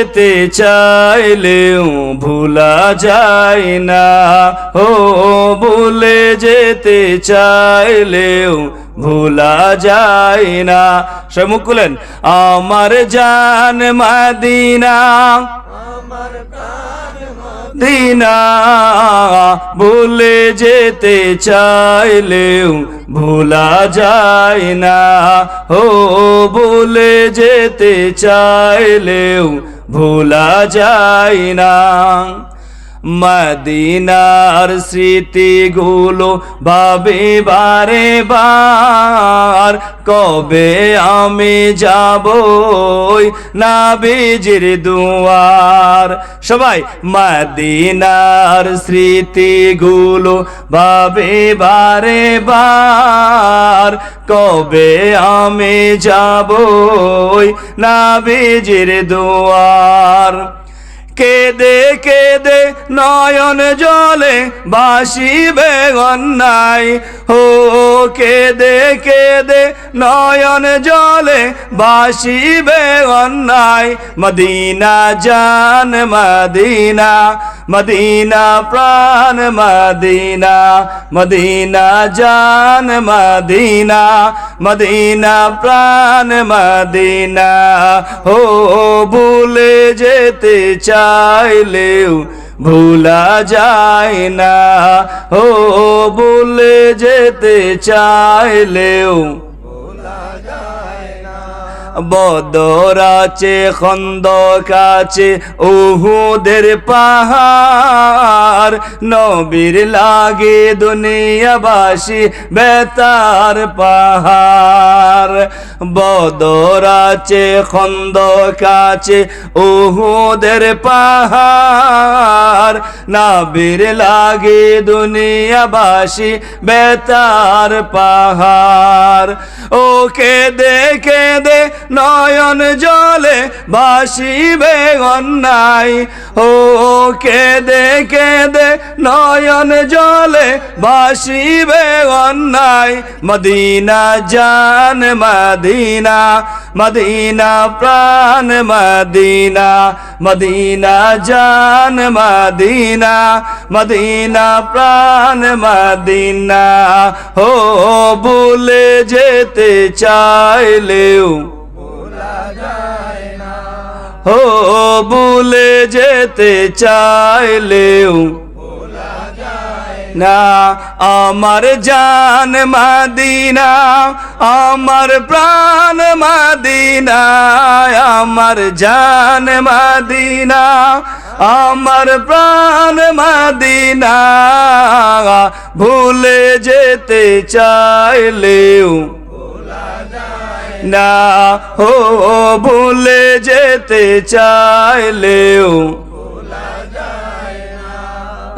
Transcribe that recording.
যেতে চাইলেও ভুলা যায় না। ও ভুলে যেতে চাইলেও ভুলা যায় না। সে মুখ খুলেন। আমার জান মাদিনা দিনা ভুলে যেতে চাইলেও ভোলা যায় না। ও ভুলে যেতে চাইলেও ভোলা যায় না। মদিনার স্মৃতিগুলো ভাবে বারে বার। কবে আমি যাব না বেজির দুয়ার? সবাই, মদিনার স্মৃতিগুলো ভাবে বারে বার। কবে আমি যাব না বেজির দুয়ার? কেদে কেদে নয়ন জলে বাসিবে গন্নাই হো কেদে কেদে নয়ন জলে বাসিবে গন্নাই মদিনা জান, মদিনা মদিনা প্রাণ, মদিনা মদিনা জান, মদিনা মদিনা প্রাণ, মদিনা। হো যেতে চাইলেও ভুলা যায় না। ও ভুলে যেতে চাইলেও বদর আছে খন্দক আছে উহুদের পাহাড়, নবীর লাগে দুনিয়াবাসী বেতার পাহাড়। বদর আছে খন্দক আছে উহুদের পাহাড়। নবীর লাগে দুনিয়াবাসী বেতার পাহাড়। ও কেদে কেদে নয়ন জলে বাসিবে গন্নাই ও কেদে কেদে নয়ন জলে বাসিবে গন্নাই মদিনা জান মদিনা মদিনা প্রাণ, মদিনা মদিনা জান, মদিনা মদিনা প্রাণ, মদিনা। হো, ভুলে যেতে চাইলেও, হো, ভুলে যেতে চাইলেও না, আমার জান মাদিনা, আমার প্রাণ মাদিনা, আমার জান মাদিনা, আমার প্রাণ মাদিনা, ভুলে যেতে চাইলেও না হো ভুলে যেতে চাইলেও